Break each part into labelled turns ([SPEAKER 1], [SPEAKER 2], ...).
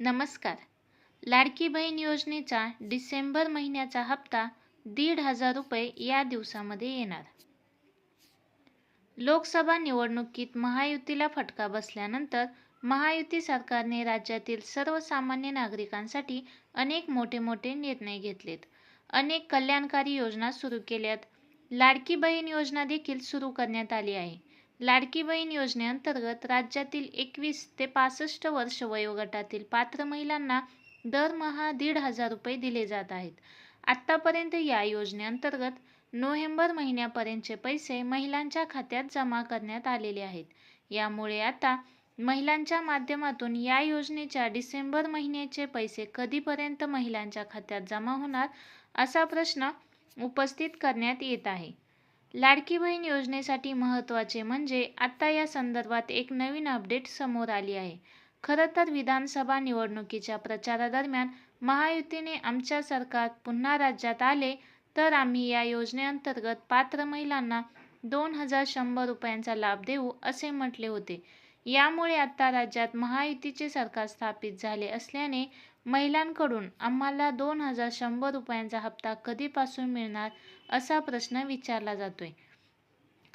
[SPEAKER 1] नमस्कार. लाडकी बहीण योजनेचा डिसेंबर महिन्याचा हप्ता दीड हजार रुपये या दिवसामध्ये येणार. लोकसभा निवडणुकीत महायुतीला फटका बसल्यानंतर महायुती सरकारने राज्यातील सर्वसामान्य नागरिकांसाठी अनेक मोठे मोठे निर्णय घेतलेत. अनेक कल्याणकारी योजना सुरू केल्यात. लाडकी बहीण योजना देखील सुरू करण्यात आली आहे. लाडकी बहीण योजनेअंतर्गत राज्यातील एकवीस ते पासष्ट वर्ष वयोगटातील पात्र महिलांना दरमहा दीड हजार रुपये दिले जात आहेत. आत्तापर्यंत या योजनेअंतर्गत नोव्हेंबर महिन्यापर्यंतचे पैसे महिलांच्या खात्यात जमा करण्यात आलेले आहेत. यामुळे आता महिलांच्या माध्यमातून या योजनेच्या डिसेंबर महिन्याचे पैसे कधीपर्यंत महिलांच्या खात्यात जमा होणार असा प्रश्न उपस्थित करण्यात येत आहे. लाडकी बहीण योजनेसाठी महत्त्वाचे म्हणजे आता या संदर्भात एक नवीन अपडेट समोर आली आहे. खरं तर विधानसभा निवडणुकीच्या प्रचारादरम्यान महायुतीने आमच्या सरकार पुन्हा राज्यात आले तर आम्ही या योजनेअंतर्गत पात्र महिलांना दोन हजार शंभर रुपयांचा लाभ देऊ असे म्हटले होते. यामुळे आता राज्यात महायुतीचे सरकार स्थापित झाले असल्याने महिलांकडून आम्हाला दोन हजार शंभर रुपयांचा हप्ता कधीपासून मिळणार असा प्रश्न विचारला जातोय.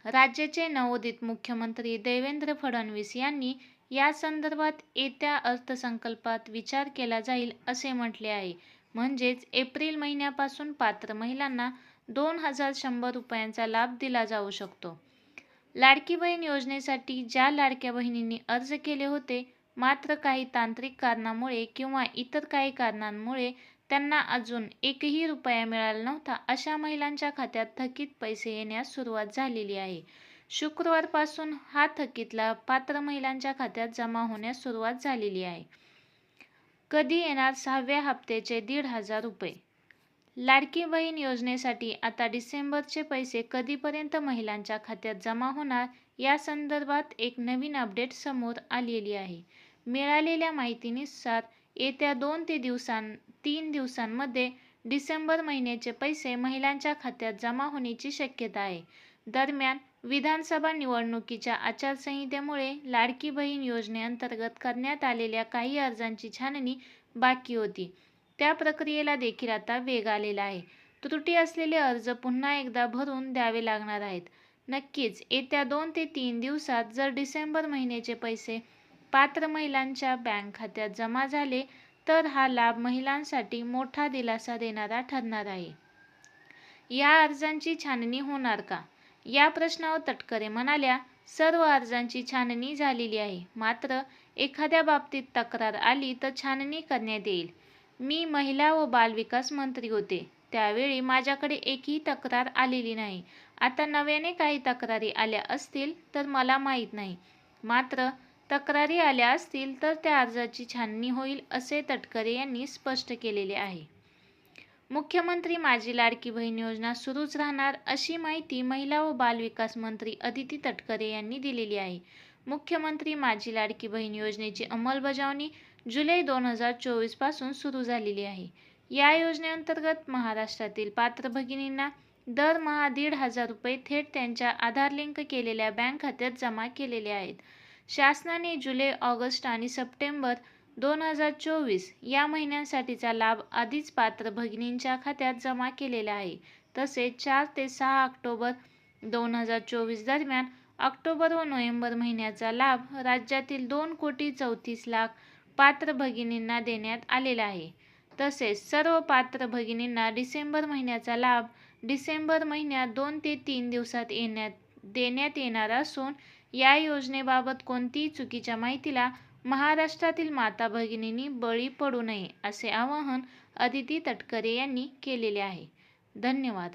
[SPEAKER 1] राज्याचे नवोदित मुख्यमंत्री देवेंद्र फडणवीस यांनी या संदर्भात येत्या अर्थसंकल्पात विचार केला जाईल असे म्हटले आहे. म्हणजेच एप्रिल महिन्यापासून पात्र महिलांना दोन हजार शंभर रुपयांचा लाभ दिला जाऊ शकतो. लाडकी बहीण योजनेसाठी ज्या लाडक्या बहिणींनी अर्ज केले होते मात्र काही तांत्रिक कारणामुळे किंवा इतर काही कारणांमुळे त्यांना अजून एकही रुपया मिळाला नव्हता अशा महिलांच्या खात्यात थकीत पैसे येण्यास सुरुवात झालेली आहे. शुक्रवारपासून हा थकीतला पात्र महिलांच्या खात्यात जमा होण्यास सुरुवात झालेली आहे. कधी येणार सहाव्या हप्त्याचे दीड हजार रुपये? लाडकी बहीण योजनेसाठी आता डिसेंबरचे पैसे कधीपर्यंत महिलांच्या खात्यात जमा होणार या संदर्भात एक नवीन अपडेट समोर आलेली आहे. मिळालेल्या माहितीनुसार येत्या दोन ते दिवसां तीन दिवसांमध्ये डिसेंबर महिन्याचे पैसे महिलांच्या खात्यात जमा होण्याची शक्यता आहे. दरम्यान विधानसभा निवडणुकीच्या आचारसंहितेमुळे लाडकी बहीण योजनेअंतर्गत करण्यात आलेल्या काही अर्जांची छाननी बाकी होती. त्या प्रक्रियेला देखील आता वेग आलेला आहे. त्रुटी असलेले अर्ज पुन्हा एकदा भरून द्यावे लागणार आहेत. नक्कीच येत्या दोन ते तीन दिवसात जर डिसेंबर महिन्याचे पैसे पात्र महिलांच्या बँक खात्यात जमा झाले तर हा लाभ महिलांसाठी मोठा दिलासा देणारा ठरणार आहे. या अर्जांची छाननी होणार का? या प्रश्नावर तटकरे म्हणाल्या सर्व अर्जांची छाननी झालेली आहे. मात्र एखाद्या बाबतीत तक्रार आली तर छाननी करण्यात येईल. मी महिला व बालविकास मंत्री होते. त्यावेळी माझ्याकडे एकही तक्रार आलेली नाही. आता नव्याने काही तक्रारी आल्या असतील तर मला माहीत नाही. मात्र तक्रारी आल्या असतील तर त्या अर्जाची छाननी होईल असे तटकरे यांनी स्पष्ट केलेले आहे. मुख्यमंत्री माझी लाडकी बहीण योजना सुरूच राहणार अशी माहिती महिला व बालविकास मंत्री अदिती तटकरे यांनी दिलेली आहे. मुख्यमंत्री माझी लाडकी बहीण योजनेची अंमलबजावणी जुलै दोन हजार चोवीसपासून सुरू झालेली आहे. या योजनेअंतर्गत महाराष्ट्रातील पात्र भगिनींना दरमहा दीड हजार रुपये थेट त्यांच्या आधार लिंक केलेल्या बँक खात्यात जमा केलेले आहेत. शासनाने जुलै ऑगस्ट आणि सप्टेंबर दोन हजार चोवीस या महिन्यांसाठीचा लाभ आधीच पात्र भगिनींच्या खात्यात जमा केलेला आहे. तसेच चार ते सहा ऑक्टोबर दोन हजार चोवीस दरम्यान ऑक्टोबर व नोव्हेंबर महिन्याचा लाभ राज्यातील दोन कोटी चौतीस लाख पात्र भगिनींना देण्यात आलेला आहे. तसेच सर्व पात्र भगिनींना डिसेंबर महिन्याचा लाभ डिसेंबर महिन्यात दोन ते तीन दिवसात येण्यात देण्यात येणार असून या योजनेबाबत कोणतीही चुकीच्या माहितीला महाराष्ट्रातील माता भगिनींनी बळी पडू नये असे आवाहन अदिती तटकरे यांनी केलेले आहे. धन्यवाद.